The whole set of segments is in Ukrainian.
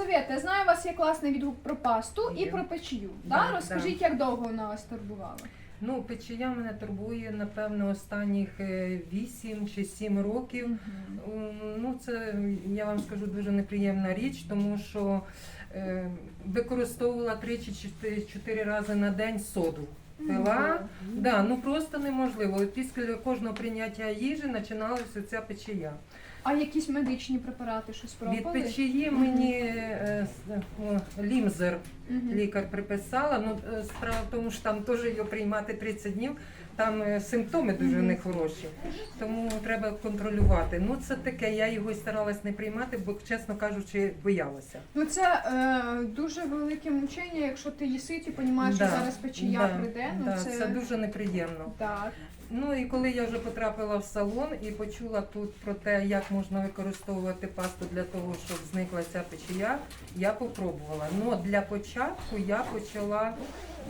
Єлизавета, я знаю, у вас є класний відгук про пасту і Є. про печію. Да, Да? Розкажіть, як довго вона вас турбувала? Ну, печія мене турбує, напевно, останніх 8 чи 7 років. М, Ну, це я вам скажу дуже неприємна річ, тому що е, використовувала 3 чи 4, 4 рази на день соду. Пила. Да, ну просто неможливо. Після кожного прийняття їжі починалася ця печія. А якісь медичні препарати щось Від пробували? печії мені е, с- о, лімзер Мгм. лікар приписала. Ну, е, справа в тому, що там теж його приймати 30 днів. Там е, симптоми дуже Мгм. нехороші, тому треба контролювати. Ну це таке, я його й старалась не приймати, бо чесно кажучи, боялася. Ну це е, дуже велике мучення, якщо ти їси, ти розумієш, Да, що зараз печія да, прийде. Ну да, це, це дуже неприємно. так. Ну і коли я вже потрапила в салон і почула тут про те, як можна використовувати пасту для того, щоб зникла ця печія, я попробувала. Ну для початку я почала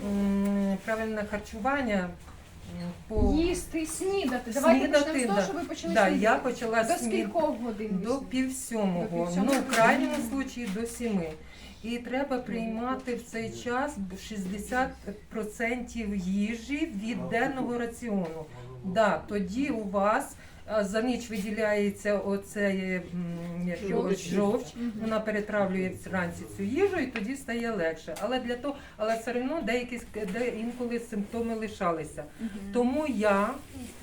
м, правильне харчування по Їсти, снідати. Давайте Снідати, почнемо з того, да. що ви почали да, снідати. я почала До снід... скількох годин? до пів До пів ну сьомого. в крайньому случаї до сіми. І треба приймати в цей час 60% їжі від денного раціону. Да, тоді у вас а, за ніч виділяється оцей жовч, вона перетравлює вранці цю їжу і тоді стає легше. Але для того, але все одно деякі де інколи симптоми лишалися. Тому я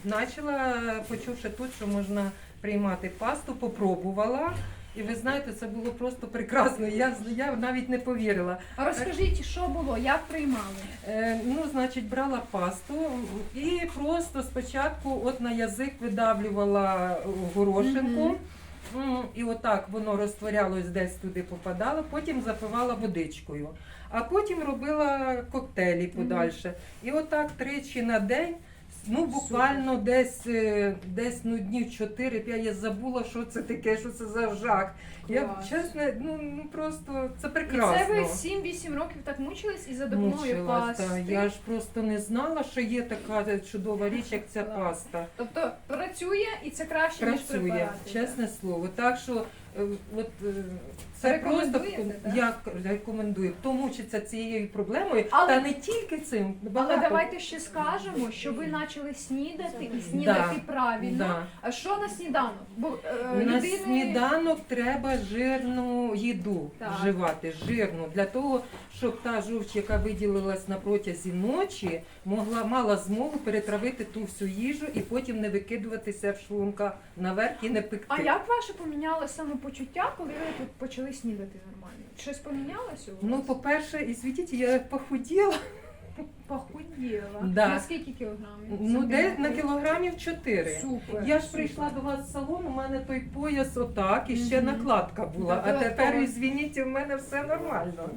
почала, почувши тут, що можна приймати пасту, попробувала. І ви знаєте, це було просто прекрасно. Я, я навіть не повірила. А розкажіть, що було, як приймали? Е, ну, значить, брала пасту і просто спочатку от на язик видавлювала горошинку. М, І отак воно розтворялось десь туди попадало, потім запивала водичкою. А потім робила коктейлі подальше. І отак тричі на день. Ну, буквально десь, е, десь ну, днів 4-5 я забула, що це таке, що це за жах. Я Клас. чесно, ну, ну просто це І прекрасно. це ви 7-8 років так мучились і за допомогою Мучилась, пасти. та. Я ж просто не знала, що є така чудова річ, як ця Клас. паста. Тобто працює і це краще, ніж Працює, препарати. чесне слово. Так що е, от, е, це просто Рекомендуєте, так? я рекомендую. Хто мучиться цією проблемою, Але- та не тільки цим. Але Багато. давайте ще скажемо, що ви почали снідати і снідати правильно. Да. А що на сніданок? Бо е, На людини... сніданок треба жирну їду Так. вживати, жирну, для того, щоб та жовч, яка виділилась на протязі ночі, могла мала змогу перетравити ту всю їжу і потім не викидуватися в шлунка наверх і не пекти. А як ваше поміняло самопочуття, коли ви тут почали снідати нормально? Щось помінялося у вас? Ну, по-перше, і звітіть, я похуділа. похуділа. Да. На скільки кілограмів? Ну, де на кілограмів 4. Супер. Я ж прийшла до вас в салон, у мене той пояс отак, і ще Мгм. накладка була. А Додатково. тепер, ізвініть, у мене все нормально.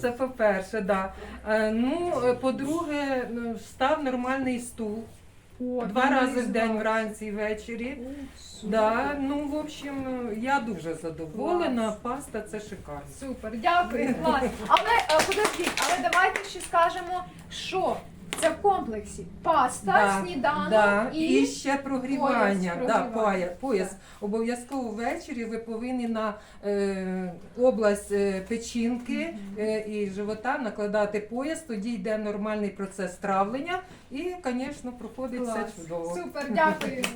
Це по-перше, да. Е, Ну, е, по-друге, ну, став нормальний стул. О, Два ти рази в день, вранці і ввечері. Да, ну, в общем, я дуже задоволена. Паста це шикарно. Супер, дякую, клас. Але е, подождіть, але давайте ще скажемо, що це в комплексі паста, Да, сніданок Да, і, і ще прогрівання. пояс да, прогрівання. поя- пояс. Обов'язково ввечері ви повинні на е, область е, печінки е, і живота накладати пояс, тоді йде нормальний процес травлення і, звісно, проходить Клас. все чудово. Супер, дякую.